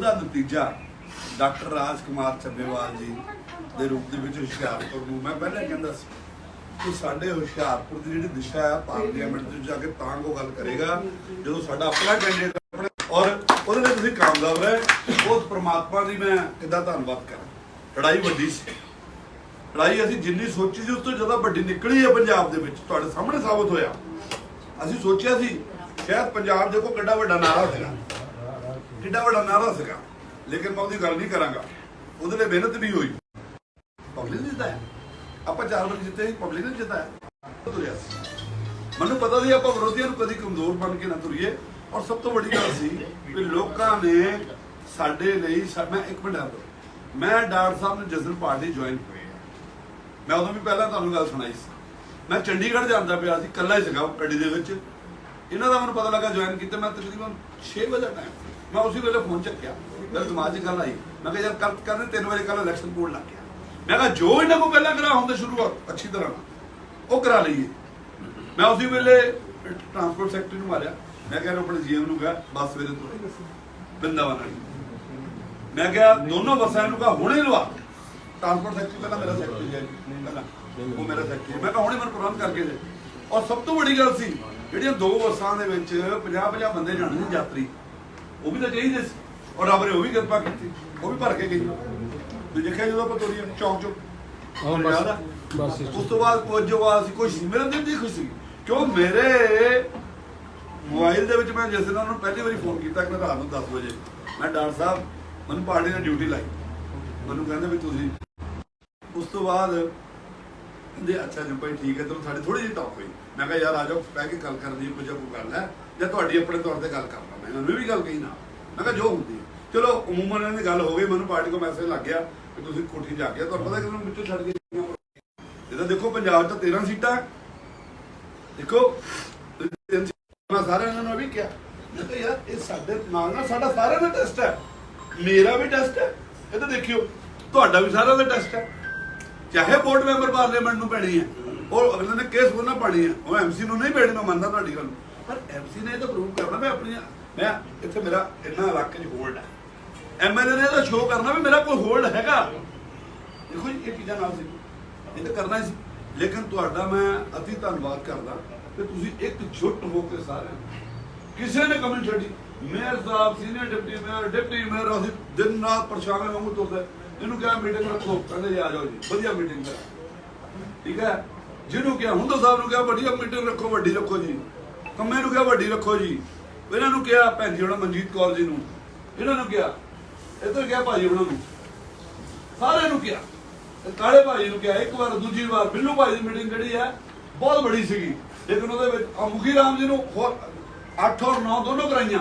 ਉਹਦਾ ਨਤੀਜਾ ਡਾਕਟਰ ਰਾਜ ਕੁਮਾਰ ਚੱਬੇਵਾਲ ਜੀ ਦੇ ਰੂਪ ਦੇ ਵਿੱਚ ਹੁਸ਼ਿਆਰਪੁਰ ਨੂੰ। ਮੈਂ ਪਹਿਲਾਂ ਕਹਿੰਦਾ ਸੀ ਕਿ ਸਾਡੇ ਹੁਸ਼ਿਆਰਪੁਰ ਦੀ ਜਿਹੜੀ ਦਿਸ਼ਾ ਹੈ ਪਾਰਲੀਮੈਂਟ ਵਿੱਚ ਜਾ ਕੇ ਤਾਂ ਉਹ ਗੱਲ ਕਰੇਗਾ, ਜਦੋਂ ਸਾਡਾ ਆਪਣਾ ਕੈਂਡੀਡੇਟ ਔਰ ਉਹਦੇ ਲਈ ਤੁਸੀਂ ਕਾਮਯਾਬ ਰਹੇ। ਉਸ ਪ੍ਰਮਾਤਮਾ ਦੀ ਮੈਂ ਕਿੱਦਾਂ ਧੰਨਵਾਦ ਕਰਾਂ। ਲੜਾਈ ਵੱਡੀ ਸੀ। ਲੜਾਈ ਅਸੀਂ ਜਿੰਨੀ ਸੋਚੀ ਸੀ, ਉਸ ਤੋਂ ਜ਼ਿਆਦਾ ਵੱਡੀ ਨਿਕਲੀ ਹੈ ਪੰਜਾਬ ਦੇ ਵਿੱਚ। ਤੁਹਾਡੇ ਸਾਹਮਣੇ ਸਾਬਤ ਹੋਇਆ। ਅਸੀਂ ਸੋਚਿਆ ਸੀ, ਸ਼ਾਇਦ ਪੰਜਾਬ ਦੇਖੋ ਕਿੱਡਾ ਵੱਡਾ ਨਾਰਾ ਸੀਗਾ ਕਿੱਡਾ ਵੱਡਾ ਨਾਰਾ ਸੀਗਾ। ਲੇਕਿਨ ਮੈਂ ਉਹਦੀ ਗੱਲ ਨਹੀਂ ਕਰਾਂਗਾ। ਉਹਦੇ ਲਈ ਮਿਹਨਤ ਵੀ ਹੋਈ। ਪਬਲਿਕ ਨੇ ਜਿੱਤਿਆ ਆਪਾਂ ਚਾਰ ਵਾਰ ਜਿੱਤੇ ਪਬਲਿਕ ਨੇ ਜਿੱਤਿਆ ਤੁਰਿਆ ਮੈਨੂੰ ਪਤਾ ਸੀ ਆਪਾਂ ਵਿਰੋਧੀਆਂ ਨੂੰ ਕਦੀ ਕਮਜ਼ੋਰ ਬਣ ਕੇ ਨਾ ਤੁਰੀਏ। ਔਰ ਸਭ ਤੋਂ ਵੱਡੀ ਗੱਲ ਸੀ ਕਿ ਲੋਕਾਂ ਨੇ ਸਾਡੇ ਲਈ ਮੈਂ ਇੱਕ ਮਿੰਟ ਆਪ ਮੈਂ ਡਾਕਟਰ ਸਾਹਿਬ ਨੇ ਜਸਨ ਪਾਰਟੀ ਜੁਆਇਨ ਹੋਈ ਮੈਂ ਉਦੋਂ ਵੀ ਪਹਿਲਾਂ ਤੁਹਾਨੂੰ ਗੱਲ ਸੁਣਾਈ ਸੀ। ਮੈਂ ਚੰਡੀਗੜ੍ਹ ਜਾਂਦਾ ਪਿਆ ਸੀ, ਇਕੱਲਾ ਹੀ ਸੀਗਾ ਗੱਡੀ ਦੇ ਵਿੱਚ। ਇਹਨਾਂ ਦਾ ਮੈਨੂੰ ਪਤਾ ਲੱਗਾ ਜੁਆਇਨ ਕੀਤਾ ਮੈਂ ਤਕਰੀਬਨ 6 ਵਜੇ ਟਾਈਮ ਮੈਂ ਉਸੇ ਵੇਲੇ ਫੋਨ ਚੱਕਿਆ। ਮੇਰੇ ਦਿਮਾਗ 'ਚ ਗੱਲ ਆਈ। ਮੈਂ ਕਿਹਾ, ਯਾਰ ਕੱਲ ਕਹਿੰਦੇ 3 ਵਜੇ ਕੱਲ ਇਲੈਕਸ਼ਨ ਕੋਡ ਲੱਗ ਗਿਆ। ਮੈਂ ਕਿਹਾ, ਜੋ ਇਹਨਾਂ ਕੋ ਪਹਿਲਾਂ ਕਰਾ ਹੁੰਦਾ ਸ਼ੁਰੂਆਤ ਅੱਛੀ ਤਰ੍ਹਾਂ ਨਾਲ। ਉਹ ਕਰਾ ਲਈਏ। ਮੈਂ ਉਸੇ ਵੇਲੇ ਟਰਾਂਸਪੋਰਟ ਸੈਕਟਰੀ ਨੂੰ ਮਾਰਿਆ। ਮੈਂ ਕਿਹਾ ਆਪਣੇ ਜੀਐਮ ਨੂੰ ਕਿਹਾ, ਬੱਸ ਵੇਲੇ ਤੋਂ ਬਿੰਦਾਵਨ ਵਾਲੀ। ਮੈਂ ਕਿਹਾ, ਦੋਨੋਂ ਬੱਸਾਂ ਨੂੰ ਕਹਾ, ਹੁਣੇ ਲਵਾ। ਟਰਾਂਸਪੋਰਟ ਸੈਕਟਰੀ ਪਹਿਲਾਂ ਮੇਰਾ ਸੈਕਟਰੀ ਹੈ ਪਹਿਲਾਂ। ਉਹ ਮੇਰਾ ਸੈਕਟਰੀ ਮੈਂ ਕਿਹਾ, ਹੁਣੇ ਮੈਨੂੰ ਪ੍ਰਬੰਧ ਕਰਕੇ ਦੇ। ਔਰ ਸਭ ਤੋਂ ਵੱਡੀ ਗੱਲ ਸੀ, ਜਿਹੜੀਆਂ ਦੋ ਬੱਸਾਂ ਦੇ ਵਿੱਚ 50 50 ਬੰਦੇ ਜਾਣੇ ਸੀ ਯਾਤਰੀ ਉਹ ਵੀ ਤਾਂ ਚਾਹੀਦੇ ਸੀ। ਔਰ ਰੱਬ ਨੇ ਉਹ ਵੀ ਕਿਰਪਾ ਕੀਤੀ। ਉਹ ਵੀ ਭਰ ਕੇ ਗਈ। ਤੇ ਦੇਖਿਆ ਜਦੋਂ ਆਪਾਂ ਤੋਰੀ ਚੌਂਕ ਹਾਂ? ਬਸ। ਉਸ ਤੋਂ ਬਾਅਦ ਕੁਝ ਜੋ ਆ ਸੀ। ਕੁਝ ਮੇਰੇ ਦਿਲ ਦੀ ਖੁਸ਼ੀ ਕਿਉਂ? ਮੇਰੇ ਮੋਬਾਈਲ ਦੇ ਵਿੱਚ ਮੈਂ ਜਿਸ ਦਿਨ ਉਹਨਾਂ ਪਹਿਲੀ ਵਾਰੀ ਫੋਨ ਕੀਤਾ ਕਿ ਰਾਤ ਨੂੰ 10 ਵਜੇ ਮੈਂ ਡਾਕਟਰ ਸਾਹਿਬ ਮੈਨੂੰ ਪਾਰਟੀ ਨੇ ਡਿਊਟੀ ਲਾਈ। ਮੈਨੂੰ ਕਹਿੰਦੇ ਵੀ ਤੁਸੀਂ ਉਸ ਤੋਂ ਬਾਅਦ ਕਹਿੰਦੇ, ਅੱਛਾ ਜੀ ਭਾਈ ਠੀਕ ਹੈ, ਚਲੋ ਸਾਡੀ ਥੋੜੀ ਜਿਹੀ ਟਾਕ ਹੋਈ ਮੈਂ ਕਿਹਾ, ਯਾਰ ਆ ਜਾਓ, ਬਹਿ ਕੇ ਗੱਲ ਕਰਨੀ ਹੈ ਕੋਈ ਗੱਲ ਹੈ। ਜਾਂ ਤੁਹਾਡੀ ਆਪਣੇ ਤੌਰ ਤੇ ਗੱਲ ਕਰਨਾ। ਮੈਂ ਇਹਨਾਂ ਨੂੰ ਵੀ ਗੱਲ ਕਹੀ ਨਾ। ਮੈਂ ਕਿਹਾ, ਜੋ ਹੁੰਦੀ ਹੈ। ਚਲੋ ਉਮੂਮਨ ਇਹਨਾਂ ਦੀ ਗੱਲ ਹੋ ਗਈ, ਮੈਨੂੰ ਪਾਰਟੀ ਕੋ ਮੈਸੇਜ ਲੱਗ ਗਿਆ ਕਿ ਤੁਸੀਂ ਕੋਠੀ ਜਾ ਕੇ ਤੁਹਾਨੂੰ ਪਤਾ ਕਿ ਮੈਨੂੰ ਵਿੱਚੋਂ ਛੱਡ ਕੇ ਇਹਦਾ ਦੇਖੋ, ਪੰਜਾਬ 'ਚ 13 ਸੀਟਾਂ। ਦੇਖੋ ਮੈਂ ਸਾਰਿਆਂ ਨੂੰ ਵੀ ਕਿਹਾ। ਮੈਂ ਕਿਹਾ, ਯਾਰ, ਇਹ ਸਾਡੇ ਨਾਲ ਨਾਲ ਸਾਡਾ ਸਾਰਿਆਂ ਦਾ ਟੈਸਟ ਹੈ। ਮੇਰਾ ਵੀ ਟੈਸਟ ਹੈ। ਇਹ ਤਾਂ ਦੇਖਿਓ, ਤੁਹਾਡਾ ਵੀ ਸਾਰਿਆਂ ਦਾ ਟੈਸਟ ਹੈ। ਚਾਹੇ ਬੋਰਡ ਮੈਂਬਰ ਪਾਰਲੀਮੈਂਟ ਨੂੰ ਪੈਣੀ ਹੈ, ਉਹ ਅਗਲੇ ਨੇ ਕੇਸ ਬੋਲਣਾ ਪਾਣੀ ਹੈ, ਉਹ ਐਮਸੀ ਨੂੰ ਨਹੀਂ ਪੈਣੀ, ਮੈਂ ਮੰਨਦਾ ਤੁਹਾਡੀ ਗੱਲ ਪਰ ਐਮਸੀ ਨੇ ਇਹ ਤਾਂ ਪ੍ਰੂਵ ਕਰਨਾ, ਮੈਂ ਆਪਣੀਆਂ ਮੈਂ ਇੱਥੇ ਮੇਰਾ ਇੰਨਾ ਇਲਾਕੇ 'ਚ ਹੋਲਡ ਹੈ। ਐਮਐਲਏ ਨੇ ਤਾਂ ਸ਼ੋਅ ਕਰਨਾ ਵੀ ਮੇਰਾ ਕੋਈ ਹੋਲਡ ਹੈਗਾ। ਦੇਖੋ ਜੀ, ਇਹ ਚੀਜ਼ਾਂ ਨਾਲ ਸੀ। ਇਹ ਤਾਂ ਕਰਨਾ ਸੀ। ਲੇਕਿਨ ਤੁਹਾਡਾ ਮੈਂ ਅਤੀ ਧੰਨਵਾਦ ਕਰਦਾ ਕਿ ਤੁਸੀਂ ਇੱਕ ਜੁੱਟ ਹੋ ਕੇ ਸਾਰੇ ਕਿਸੇ ਨੇ ਕਮੀ ਛੱਡੀ। ਮੇਅਰ ਸਾਹਿਬ senior deputy mayor deputy mayor ਅਸੀਂ ਦਿਨ ਰਾਤ ਪਰਛਾਵੇਂ ਵਾਂਗੂ ਤੁਰਦੇ। ਇਹਨੂੰ ਕਿਹਾ ਮੀਟਿੰਗ ਰੱਖੋ, ਕਹਿੰਦੇ ਜੀ ਆ ਜਾਓ ਜੀ, ਵਧੀਆ ਮੀਟਿੰਗ ਕਰਾ ਠੀਕ ਹੈ? ਜਿਹਨੂੰ ਕਿਹਾ, ਹੁੰਦੋ ਸਾਹਿਬ ਨੂੰ ਕਿਹਾ, ਵਧੀਆ ਮੀਟਿੰਗ ਰੱਖੋ, ਵੱਡੀ ਰੱਖੋ ਜੀ। ਕੰਮੇ ਨੂੰ ਕਿਹਾ, ਵੱਡੀ ਰੱਖੋ ਜੀ। ਇਹਨਾਂ ਨੂੰ ਕਿਹਾ, ਭੈਣ ਜੀ ਉਹਨਾਂ ਮਨਜੀਤ ਕੌਰ ਜੀ ਨੂੰ। ਇਹਨਾਂ ਨੂੰ ਕਿਹਾ, ਇੱਧਰ ਕਿਹਾ ਭਾਜੀ ਉਹਨਾਂ ਨੂੰ। ਸਾਰਿਆਂ ਨੂੰ ਕਿਹਾ। ਕਾਲੇ ਭਾਜੀ ਨੂੰ ਕਿਹਾ, ਇੱਕ ਵਾਰ, ਦੂਜੀ ਵਾਰ, ਬਿੱਲੂ ਭਾਜੀ ਦੀ ਮੀਟਿੰਗ ਜਿਹੜੀ ਹੈ, ਬਹੁਤ ਬੜੀ ਸੀਗੀ। ਲੇਕਿਨ ਉਹਦੇ ਵਿੱਚ ਆ ਮੁਖੀ ਰਾਮ ਜੀ ਨੂੰ ਹੋਰ 8 ਔਰ 9 ਦੋਨੋਂ ਕਰਾਈਆਂ।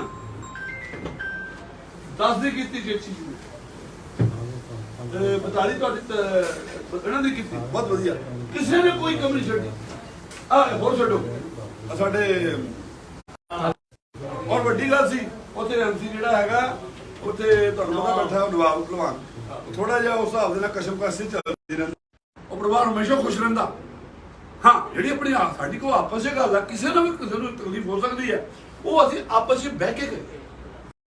10 ਦੀ ਕੀਤੀ ਜੇਚੀ ਜੀ। ਨੇ ਤੇ 42 ਤੁਹਾਡੀ ਤੇ ਇਹਨਾਂ ਦੀ ਕੀਤੀ, ਬਹੁਤ ਵਧੀਆ। ਕਿਸੇ ਨੇ ਕੋਈ ਕਮੀ ਨਹੀਂ ਛੱਡੀ। ਆ, ਹੋਰ ਛੱਡੋ। ਆਹ ਸਾਡੇ ਔਰ ਵੱਡੀ ਗੱਲ ਸੀ, ਉੱਥੇ ਐਮਸੀ ਜਿਹੜਾ ਹੈਗਾ, ਉੱਥੇ ਤੁਹਾਨੂੰ ਪਤਾ ਬੈਠਾ ਉਹ ਨਵਾਬ ਭਲਵਾਨ। ਥੋੜਾ ਜਿਹਾ ਉਸ ਹਿਸਾਬ ਦੇ ਨਾਲ ਕਸ਼ਮਕਸ਼ੀ ਚੱਲਦੀ ਰਹਿੰਦੀ ਉਹ ਪਰਿਵਾਰ ਹਮੇਸ਼ਾ ਖੁਸ਼ ਰਹਿੰਦਾ। ਹਾਂ, ਜਿਹੜੀ ਆਪਣੀ ਆ- ਸਾਡੀ ਕੋ ਆਪਸ ਵਿੱਚ ਗੱਲ ਆ, ਕਿਸੇ ਨੂੰ ਵੀ ਕਿਸੇ ਨੂੰ ਤਕਲੀਫ ਹੋ ਸਕਦੀ ਹੈ। ਉਹ ਅਸੀਂ ਆਪਸ ਵਿੱਚ ਬਹਿ ਕੇ ਕਰੀਏ।